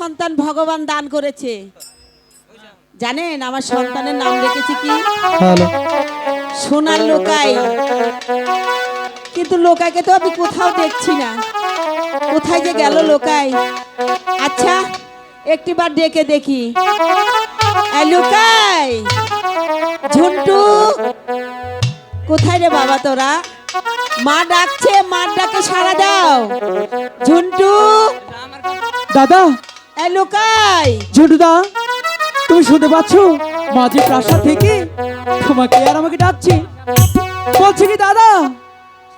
সন্তান ভগবান দান করেছে। জানেন আমার সন্তানের নাম রেখেছে কি? সোনার লোকাই। কিন্তু লোকাইকে তো আমি কোথাও দেখছি না। কোথায় যে গেল লোকাই? আচ্ছা একটিবার ডেকে দেখি। লোকাই ঝুন্টু কোথায় রে বাবা তোরা? মা ডাকছে মার ডাকে সারা দাও। ঝুন্টু। দাদা লোকাই তুমি শুনতে পাচ্ছ? মাঝে প্রাসাদ থেকে তোমাকে আর আমাকে ডাকছে। বলছে কি দাদা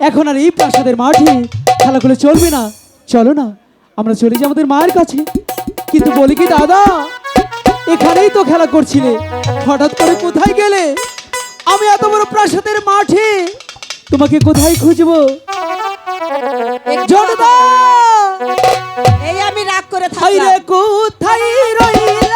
এখন আর এই প্রাসাদের মাঠে খেলাগুলো চলবে না। চলো না আমরা চলে যাই আমাদের মায়ের কাছে। কিন্তু বলি কি দাদা এখানেই তো খেলা করছিলে। হঠাৎ করে কোথায় গেলে? আমি এত বড় প্রাসাদের মাঠে তোমাকে কোথায় খুঁজবো? আমি রাগ করে থাকলাম। কোথায় রইলে?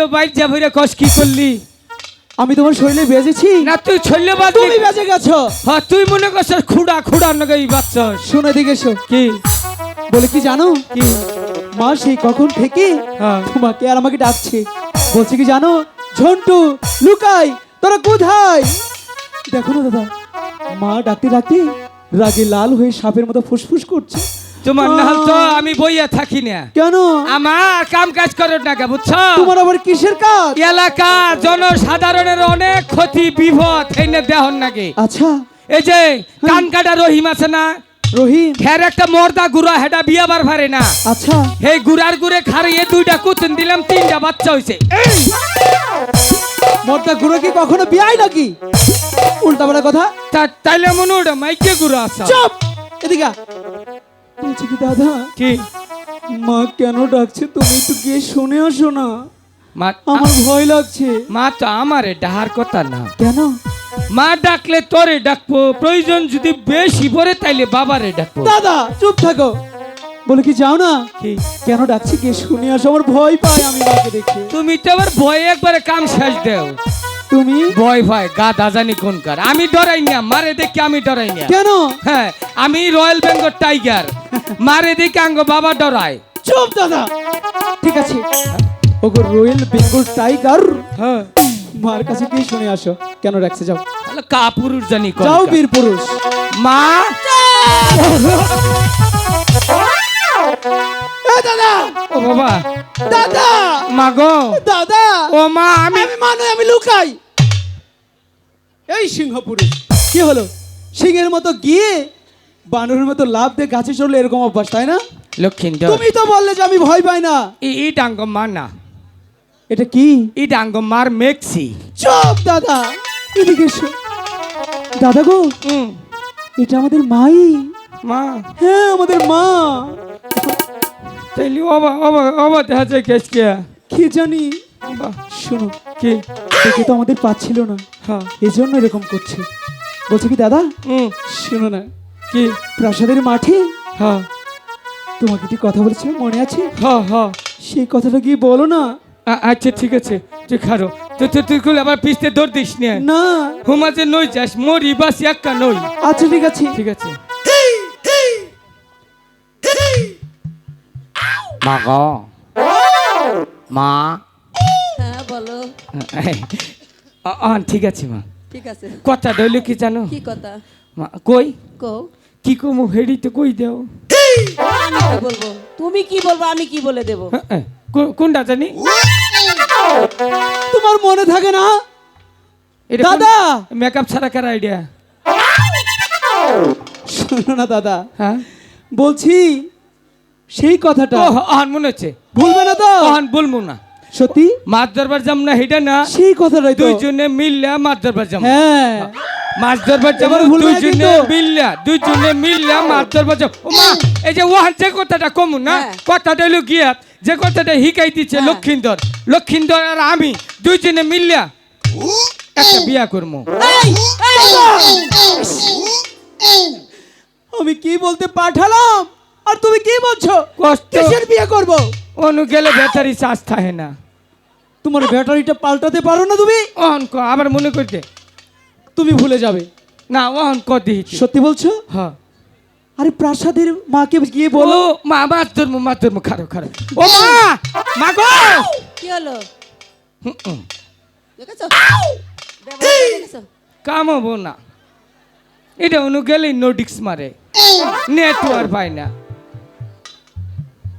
ইয়ে বাইর যা ভরে কষ কি করলি? আমি তোমার শরীরে বেজেছি। না তুই ছল্লে বাদ তুমি বেজে গেছো। হ্যাঁ তুই মনে করছিস খুড়া খুড়া নগাই বাচ্চাস শুনে দিকে এসো। কি? বলে কি জানো? কি? মা সেই কখন থেকে হ্যাঁ। তোমাকে আর আমাকে ডাকছে। বলছে কি জানো? ঝন্টু লুকাই তোরা কোথায়? দেখো না দাদা মা ডাকতে ডাকতে রাগে লাল হয়ে সাপের মতো ফুসফুস করছে। তোমার না তো আমি বইয়া থাকি না। কেন? আমার কাম কাজ করো না কে বুঝছ? তোমার আবার কিসের কাজ? এলাকা জনসাধারণের অনেক ক্ষতি বিপদ হেনে দেহন নাকি? আচ্ছা। এই যে কান কাটা রহিম আছে না? রহিম? একটা মর্দা গুড়া হেডা বিয়া বার পারে না? আচ্ছা। এই গুড়ার গুড়ে খারিয়ে দুইটা কুতুন দিলাম তিনটা বাচ্চা হইছে। মর্দা গুরু কি কখনো বিয়াই নাকি? উল্টা কথা। তাইলে মনে ওটা মাইকে গুড়া আছে। চুপ! এদিকে। বলছি কি দাদা? কি? মা কেন ডাকছে তুমি একটু গিয়ে শুনে আসো না। মা আমার ভয় লাগছে। মা তো আমারে ডাহার কথা না। কেন? মা ডাকলে তোরে ডাকবো প্রয়োজন যদি বেশি পড়ে তাইলে বাবারে ডাকবো। দাদা চুপ থাকো। বলে কি যাও না? কি? কেন ডাকছি কে শুনে আসো আমার ভয় পায় আমি মাকে দেখে। তুমি তো আবার ভয়ে একবারে কাম শেষ দেও। তুমি? ভয় ভয় গা দাজানি কোনকার আমি ডরাই না মারে দেখে আমি ডরাই না। কেন? হ্যাঁ আমি রয়্যাল বেঙ্গল টাইগার। মারে দেখে আঙ্গ বাবা ডরায়। চুপ দাদা। ঠিক আছে। ওগো রয়্যাল বেঙ্গল টাইগার। হ্যাঁ। মার কাছে গিয়ে শুনে আসো কেন রাখছে যাও। তাহলে কাপুরুষ জানি যাও যাও বীর পুরুষ। মা! দাদা! ও বাবা। দাদা! মা গো। দাদা! ও মা আমি আমি মানে আমি লুকাই। এই সিংহ পুরুষ। কি হলো? সিংহের মতো গিয়ে বানরের মতো লাভ দিয়ে গাছে চড়লে এরকম অভ্যাস তাই না? লক্ষ্মীন্দর তুমি তো বললে যে আমি ভয় পাই না। ই ই ডাঙ্গ মা না। এটা কি? এটা আঙ্গ মার মেক্সি। চুপ দাদা। এদিকে এসো। দাদা গো হুম। এটা আমাদের মাই। মা। হ্যাঁ আমাদের মা। তাইলে অবা অবা অবা দেখা যায় কেসকে। কি জানি? শোনো কি? দেখে তো আমাদের পাচ্ছিল না। হ্যাঁ। এই জন্য এরকম করছে। বলছে কি দাদা? হুম। শোনো না। কি? প্রাসাদের মাঠে? হ্যাঁ। তোমাকে একটি কথা বলেছিলাম মনে আছে? হ্যাঁ হ্যাঁ। সেই কথাটা গিয়ে বলো না? আচ্ছা ঠিক আছে। তুই খারো। তুই তুই তুই খুলে আবার পিছতে দৌড় দিস না। না। হুমাজে নই যাস মরি বাস একা নই। আচ্ছা ঠিক আছে। ঠিক আছে। মা গ। মা। হ্যাঁ বলো। আ- আ, ঠিক আছে মা। ঠিক আছে। কথা রইল কি জানো? কি কথা? কই? কও। কি কমু হেডি তো কই দেও? আমি কি বলব। তুমি কি বলব আমি কি বলে দেবো? হ্যাঁ, হ্যাঁ, কো- কোনটা জানি? তোমার মনে থাকে না? দাদা! মেকআপ ছাড়া কার আইডিয়া শোনো না দাদা। হ্যাঁ? বলছি সেই কথাটা ও আহান মনে হচ্ছে। ভুলবে না তো? আহান বলব না। সত্যি? মাছ ধরবার যাম না হেডা না। সেই কথাটাই তো। দুইজনে মিললা মাছ ধরবার যাম হ্যাঁ। মাছ ধরবার যাব এবার ভুলবে না দুইজনে কিন্তু। মিললা দুইজনে মিললা মাছ ধরবার যাব ও মা এই যে ওহান যে কথাটা কমু না হ্যাঁ। কথাটা হলো গিয়া যে কথাটা হিকাই দিচ্ছে হ্যাঁ। লক্ষিন্দর লক্ষিন্দর আর আমি দুইজনে মিললা একটা বিয়া করব আমি কি বলতে পাঠালাম? আর তুমি কি বলছো? কষ্ট। কিসের বিয়ে করব? অনু গেলে ব্যাটারি চার্জ থাকে না। তোমার ব্যাটারিটা পাল্টাতে পারো না তুমি? অহন ক আবার মনে করতে। তুমি ভুলে যাবে। না অহন ক দিয়েছি। সত্যি বলছো? হ্যাঁ। আরে প্রাসাদের মাকে গিয়ে বলো। বলো মা মাছ ধরবো মাছ ধরবো খারো খারো। ও মা! মা! গো! কি হলো? না। এটা অনু গেলেই নোটিক্স মারে। নেটওয়ার্ক পায় না।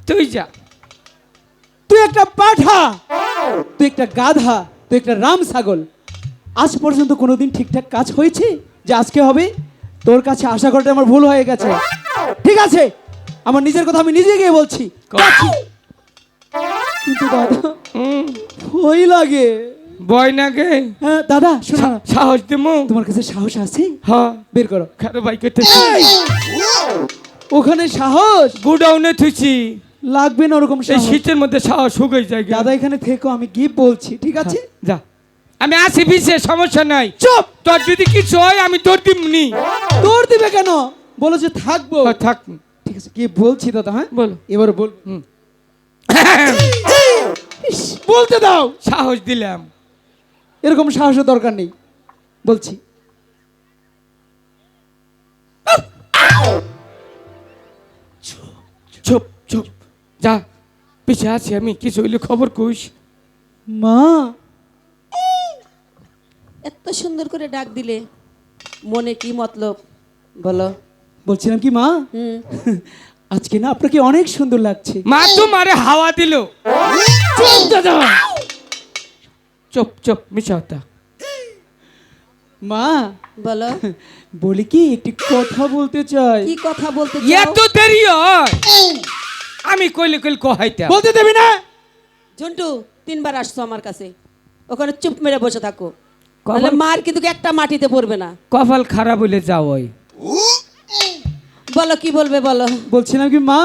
তুই যা। তুই একটা পাঠা। তুই একটা গাধা। তুই একটা রাম ছাগল। আজ পর্যন্ত কোনোদিন ঠিকঠাক কাজ হয়েছে যে আজকে হবে? তোর কাছে আশা করাটা আমার ভুল হয়ে গেছে। ঠিক আছে? আমার নিজের কথা আমি নিজে গিয়ে বলছি। কিন্তু দাদা ভয় লাগে। বয় না গে হ্যাঁ দাদা শোনো সাহস দেবো তোমার কাছে সাহস আছে? হ্যাঁ। বের করো। খারো ভাই করতেছি ওখানে সাহস? গুডাউনে থুইছি। লাগবে না ওরকম শীতের মধ্যে সাহস শুকাই যায়। দাদা এখানে থেকো আমি কি বলছি। ঠিক আছে? যা। আমি আসি পিছিয়ে সমস্যা নাই। চুপ! তোর যদি কিছু হয় আমি তোর দিমনি। তোর দিবে কেন? বলো যে থাকব। হ্যাঁ, থাক। ঠিক আছে কি বলছি দাদা হ্যাঁ? বলো। এবার বল। বলতে দাও। সাহস দিলাম। এরকম সাহসের দরকার নেই। বলছি। চুপ চুপ যা পিছিয়ে আছি আমি কিছু হইলে খবর কুস মা! এত সুন্দর করে ডাক দিলে মনে কি মতলব? বলো। বলছিলাম কি মা? আজকে না আপনাকে অনেক সুন্দর লাগছে। মা তোমারে হাওয়া দিল। চুপ চুপ চুপ মিশা মা বলো। বলি কি একটি কথা বলতে চাই। কি কথা বলতে চাও? এত দেরি হয়। আমি কইলে কইলে কহাইতাম বলতে দেবি না। ঝন্টু তিনবার আসছো আমার কাছে। ওখানে চুপ মেরে বসে থাকো? তাহলে মার কিন্তু একটা মাটিতে পড়বে না। কপাল খারাপ হইলে যাও ওই। বলো কি বলবে বলো। বলছিলাম কি মা?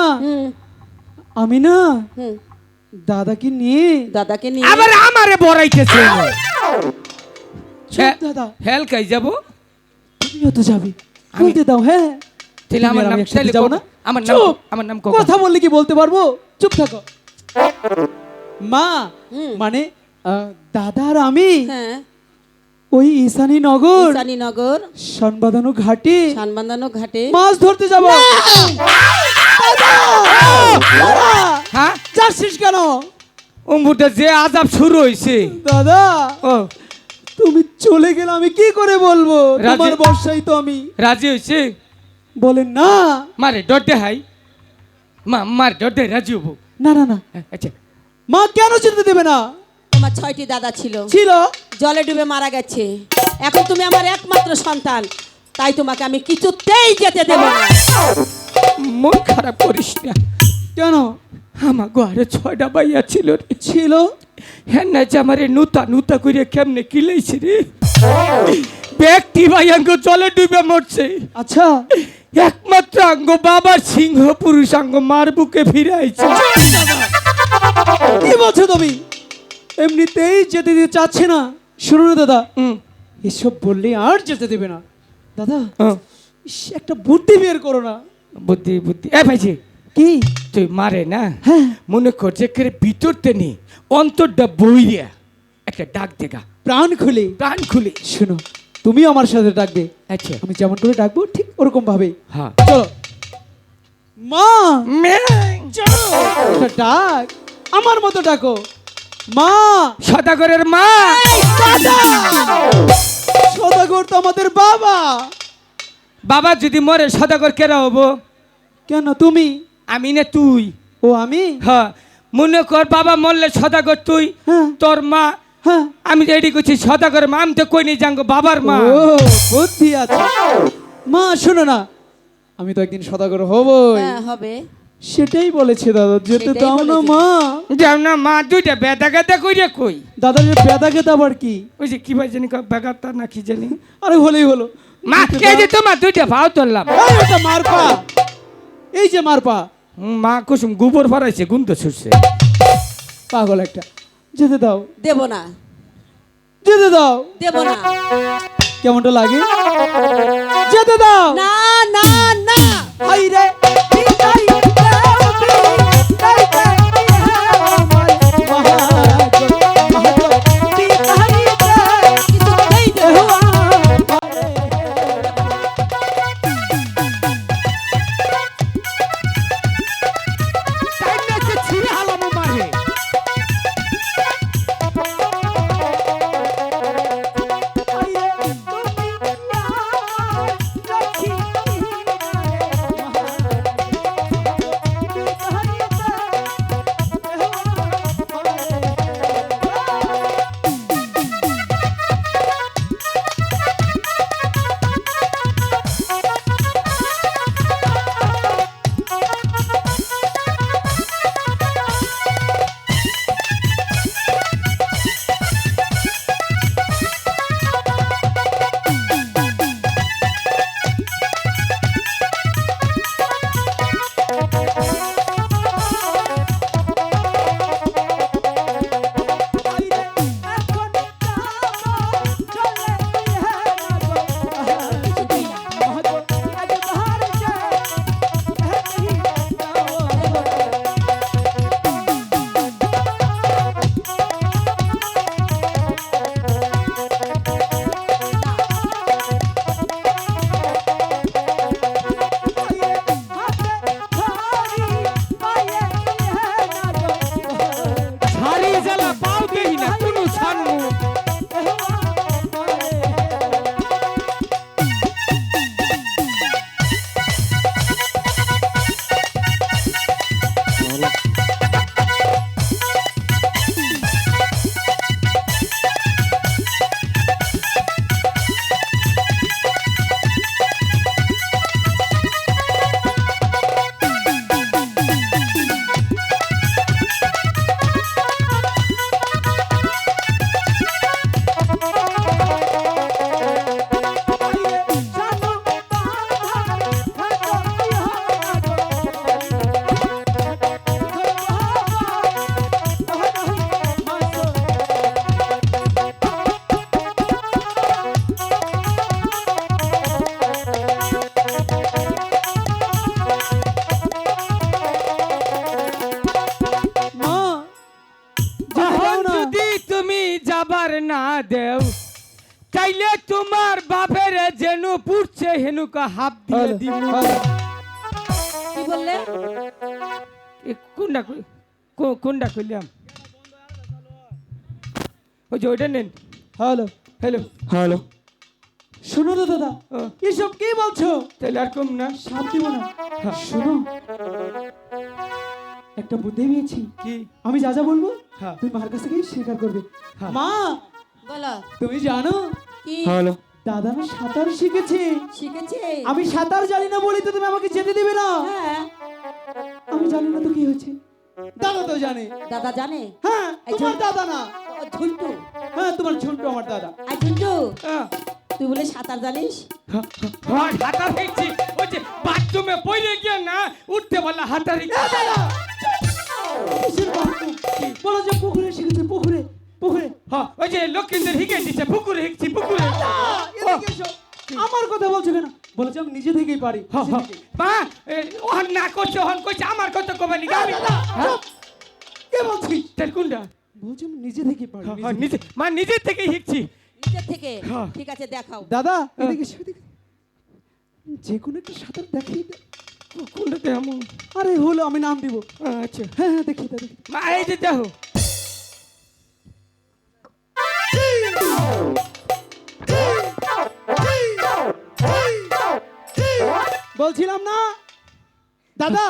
আমি না দাদাকে নিয়ে দাদাকে নিয়ে আবার আমারে বড়াইতেছে। দাদা। হেল যাব। তুমিও তো যাবে। বলতে দাও হ্যাঁ তাহলে আমার নাম তাহলে যাব না? আমার নাম আমার নাম কথা বললে কি বলতে পারব? চুপ থাকো। মা। মানে আহ, দাদা আর আমি হ্যাঁ। ওই ঈশানী নগর। নগর। সনবাদানো ঘাটে। সানবান্ধানো ঘাটে। মাছ ধরতে যাব। হ্যাঁ? যাচ্ছিস কেন? অম্বুটা যে আজাব শুরু হইছে। দাদা! ও। তুমি চলে গেলে আমি কি করে বলব? তোমার বর্ষাই তো আমি। রাজি হইছে? বলেন না। মারে ডর হাই। মা মার ডর দে রাজি হব। না না না। আচ্ছা। মা কেন যেতে দেবে না? তোমার ছয়টি দাদা ছিল। ছিল? জলে ডুবে মারা গেছে। এখন তুমি আমার একমাত্র সন্তান। তাই তোমাকে আমি কিছুতেই যেতে দেব না। মন খারাপ করিস না। কেন? আমার ঘরে ছয়টা বাইয়া ছিল রে। ছিল? হ্যাঁ না যে আমার নুতা নুতা করে কেমনে কিলাইছে রে? ব্যক্তি ভাইয়াঙ্গ জলে ডুবে মরছে। আচ্ছা। একমাত্র আঙ্গ বাবার সিংহ পুরুষ আঙ্গ মার বুকে ফিরে আইছে কি বলছো তুমি? এমনিতেই যেতে দিতে চাচ্ছে না। শুনো না দাদা। হুম, এসব বললে আর যেতে দেবে না। দাদা হ্যাঁ, ইস, একটা বুদ্ধি বের করো না। বুদ্ধি বুদ্ধি। এ ভাইজি কি? তুই মারে না? হ্যাঁ। মনে কর যে করে ভিতরতে নি অন্তরটা বইয়া একটা ডাক দেগা প্রাণ খুলে। প্রাণ খুলে। শোনো তুমি আমার সাথে ডাকবে। আচ্ছা। আমি যেমন করে ডাকবো ঠিক ওরকম ভাবে হ্যাঁ। চলো। মা! ম্যাং। একটা ডাক। আমার মতো ডাকো। মা! সদাগরের মা! সদাগর তো আমাদের বাবা। বাবা যদি মরে সদাগর কেরা হব? কেন তুমি? আমি না তুই। ও আমি? হ্যাঁ। মনে কর বাবা মরলে সদাগর তুই হ্যাঁ। তোর মা। হ্যাঁ। আমি রেডি করছি সদাগর মা আমি তো কই নি জাঙ্গো বাবার মা। ও বুদ্ধি আছে। মা শোনো না। আমি তো একদিন সদাগর হবই। হ্যাঁ হবে। সেটাই বলেছে দাদা যেতে সেটাই দাও না বলেছে। মা। যাও না মা দুইটা বেদা গাদা কইরে কই? দাদা যে বেদা খেতে আবার কি? ওই যে কি ভাই জানি বেগাতা না কি জানি? আরে হলেই হলো। মা এই যে তোমার দুইটা ভাও তুললাম এই ওটা মারপা। এই যে মারপা। হুম, মা কুসুম গোবর ভরাইছে গুন্ত ছুটছে। পাগল একটা। যেতে দাও। দেব না। যেতে দাও। দেব না। কেমনটা লাগে? যেতে দাও। না না না। হাই রে। কোনটা কইলাম? ওই যে ওইটা নেন। Hello hello. হ্যালো। শোনো তো দাদা এসব কি বলছো? তাহলে আর কম না। সাপ দিব না শোনো। একটা বুদ্ধি পেয়েছি। কি? আমি যা যা বলব হ্যাঁ। তুমি মার কাছ থেকে স্বীকার করবে। হ্যাঁ। মা বলো। তুমি জানো? কি? হ্যালো। দাদা আমি সাঁতার শিখেছি। শিখেছে? আমি সাঁতার জানি না বলি তো তুমি আমাকে যেতে দেবে না। হ্যাঁ। আমি জানি না তো কি হয়েছে। দাদা তো জানে। দাদা জানে? হ্যাঁ তোমার দাদা না। ঝুন্টু হ্যাঁ তোমার ঝুন্টু আমার দাদা। আর ঝুন্টু হ্যাঁ, তুই বলে সাঁতার জানিস? হ্যাঁ, হাঁটা দেখছি ওই যে বাথরুমে পড়ে গিয়ে না উঠতে হাঁটারি কিসের বলো যে পুকুরে শিখেছে পুকুরে পুকুরে। হ্যাঁ ওই যে লক্ষ্মীদের হিগে দিচ্ছে পুকুরে হিকছি পুকুরে। এদিকে এসো। আমার কথা বলছো কেন? বলেছে আমি নিজে থেকেই পারি হ্যাঁ, হ্যাঁ। থেকেই। মা ওহন না করছে ওহন কইছে আমার কথা কবে নি? কে বলছিস তার কোনটা বলছি আমি নিজে থেকেই পারি হ্যাঁ, নিজে হ্যাঁ, থেকেই। নিজে মা নিজে থেকে শিখছি। নিজের থেকে? হ্যাঁ। ঠিক আছে দেখাও। দাদা এদিকে এসো, এদিকে। যে কোনো একটা সাঁতার দেখিয়ে দে। কোনটাতে এমন আরে হলো আমি নাম দিব। আচ্ছা। হ্যাঁ হ্যাঁ দেখি দে, দেখি মা এই যে দেখো। বলছিলাম না? দাদা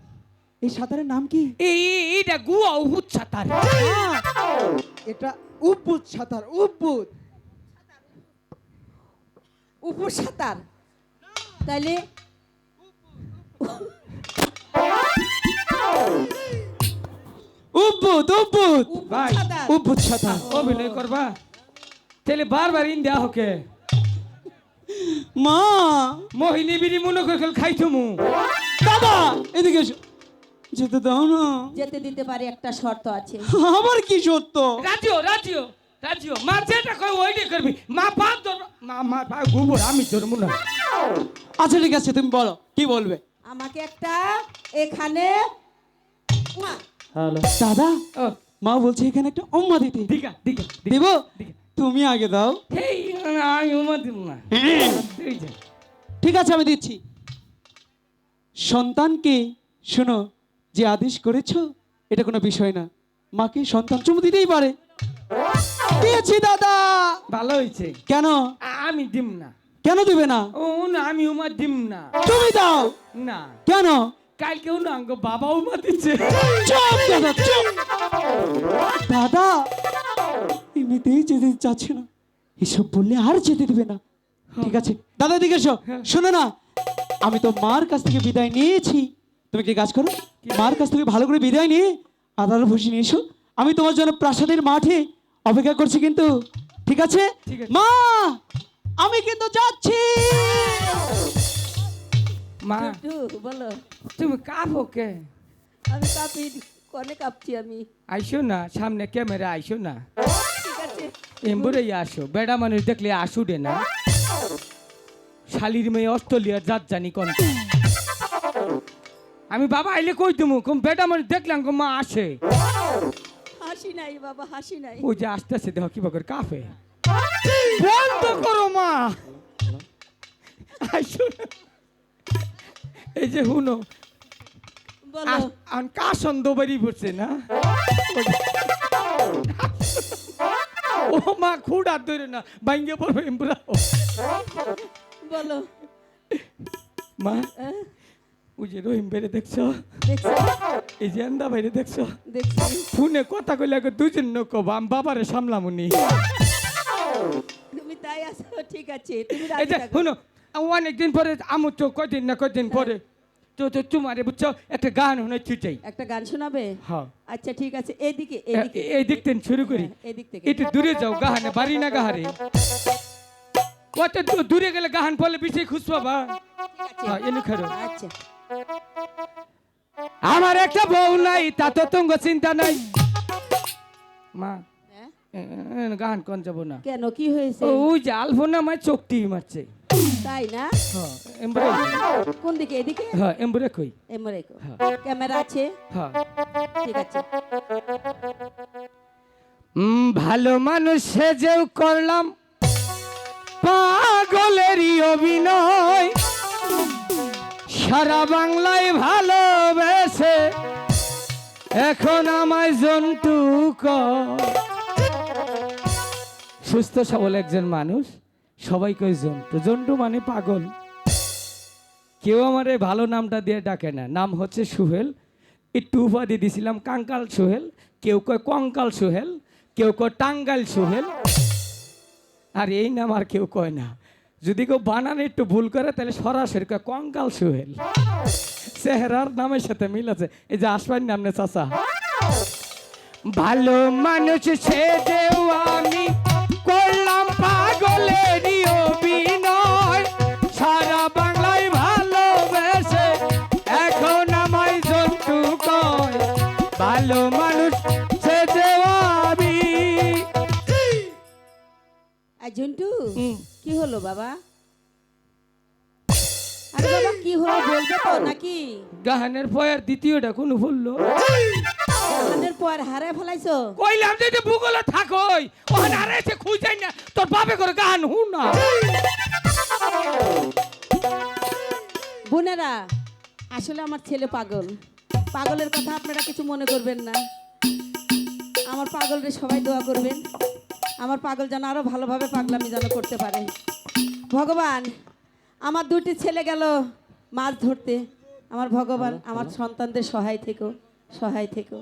এই সাঁতারের নাম কি? এই এই- গুয়া উহুদ সাঁতার। এটা উব্বুত সাঁতার উব্বুত উপর সাঁতার? তাইলে উব্বুত উব্বুত উপর ভাই, সাঁতার সাঁতার। অভিনয় করবা। তাহলে বারবার ইন্ডিয়া হকে। মা! মোহিনী বিড়ি মনে করে খাই থুমু দাদা এদিকে এসো। যেতে দাও না। যেতে দিতে পারি একটা শর্ত আছে। আমার কি সত্য রাজিও রাজিও রাজিও। মা যেটা কই ওইটা করবি। মা পা ধর মা মা পা গোবর আমি ধরবো না। আচ্ছা ঠিক আছে তুমি বলো কি বলবে? আমাকে একটা এখানে হ্যালো। দাদা ও। মা বলছে এখানে একটা অম্মা দিতে দিকা দিকা দেব? তুমি আগে দাও। আমি উমা দিব না। যে। ঠিক আছে আমি দিচ্ছি। সন্তানকে শোনো যে আদেশ করেছ এটা কোনো বিষয় না। মাকে সন্তান চুমু দিতেই পারে। দিয়েছি দাদা। ভালো হয়েছে। কেন? আমি দিম না। কেন দিবে না? ও না আমি উমা দিম না। তুমি দাও। না। কেন? কালকেও না আঙ্গ বাবা উমা দিচ্ছে। চুপ দাদা চুপ। দাদা! এমনিতেই যেতে চাচ্ছে না। এসব বললে আর যেতে দিবে না। ঠিক আছে। দাদা দিকে এসো। শোনো না আমি তো মার কাছ থেকে বিদায় নিয়েছি। তুমি কি কাজ করো? মার কাছ থেকে ভালো করে বিদায় নিয়ে আদার বসে নিয়ে এসো। আমি তোমার জন্য প্রাসাদের মাঠে অপেক্ষা করছি কিন্তু। ঠিক আছে? ঠিক আছে। মা আমি কিন্তু যাচ্ছি। মা বলো। তুমি কাঁপো কে? আমি কাঁপি কনে কাঁপছি আমি। আইসো না সামনে ক্যামেরা আইসো না। এমবুরে আসো। বেড়া মানুষ দেখলে আসু আসুডে না। শালির মেয়ে অস্ট্রেলিয়ার জাত জানি কোন? আমি বাবা আইলে কই তুমি কোন বেটা মানুষ দেখলাম কোন মা আসে। হাসি নাই বাবা হাসি নাই। ওই যে আস্তে আস্তে দেখো কি বকর কাফে। বন্ধ করো মা। আইসো না। এই যে হুনো। বলো। কাশন দোবারি পড়ছে না? ও মা খুঁড়া ধরে না ভাঙ্গে পড়বে এমবুরা বলো। মা আহ, ওই যে রহিম বেড়ে দেখছ? এই যে এন্দা বাইরে দেখছ? ফোনে কথা কইলে আগে দুজন নকব আম বাবারে সামলামুনি। তুমি তাই আছো ঠিক আছে তুমি রাজি থাকো। অনেকদিন পরে আমু তো কদিন না কদিন পরে। তো তো তোমারে বুঝছ একটা গান একটা গান শোনাবে? হ্যাঁ। আচ্ছা ঠিক আছে এই দিক থেকে শুরু করি। হ্যাঁ, এদিক থেকে। একটু দূরে যাও গাহানে বাড়ি না গাহারে। কত দূরে গেলে গাহান বেশি খুশ পাবা হ্যাঁ এনে খারো। আচ্ছা। আমার একটা বউ নাই তা তো তুঙ্গ চিন্তা নাই। মা হ্যাঁ? গান কোন যাব না। কেন কি হয়েছে? ওই যে আলফোনা মাই চোখটি মারছে। তাই না? হ্যাঁ এমবরে কোন দিকে এদিকে? হ্যাঁ এমবরে কই এমরে হ্যাঁ। ক্যামেরা আছে? হ্যাঁ। ঠিক আছে। ভালো মানুষ সেজেও করলাম। পাগলেরই অভিনয়। সারা বাংলায় ভালোবেসে এখন আমায় জন্তু। সুস্থ সবল একজন মানুষ। সবাই কয় জন্তু জন্তু মানে পাগল। কেউ আমার এই ভালো নামটা দিয়ে ডাকে না। নাম হচ্ছে সুহেল। একটু উপাধি দিছিলাম কাঙ্কাল সোহেল। কেউ কয় কঙ্কাল সোহেল। কেউ কয় টাঙ্গাইল সোহেল। আর এই নাম আর কেউ কয় না। যদি কেউ বানান একটু ভুল করে, তাহলে সরাসরি কয় কঙ্কাল সোহেল। চেহারার নামের সাথে মিল আছে। এই যে আসবেন না আপনি চাচা। ভালো মানুষ সেজেও আমি করলাম পাগলেরই আর ঝন্টু কি হলো বাবা? আরে বাবা কি হলো বলবে তো নাকি? গাহানের পয়ের দ্বিতীয়টা কোন বলল? ধানের পর হারে ফেলাইছো? কইলাম যে ভূগোলে থাকই ওখানে আর এসে খুঁজাই না তোর বাপে করে গান হু না। বোনেরা আসলে আমার ছেলে পাগল। পাগলের কথা আপনারা কিছু মনে করবেন না। আমার পাগলরে সবাই দোয়া করবেন। আমার পাগল যেন আরও ভালোভাবে পাগলামি যেন করতে পারে। ভগবান আমার দুটি ছেলে গেল মাছ ধরতে। আমার ভগবান আমার সন্তানদের সহায় থেকো সহায় থেকো।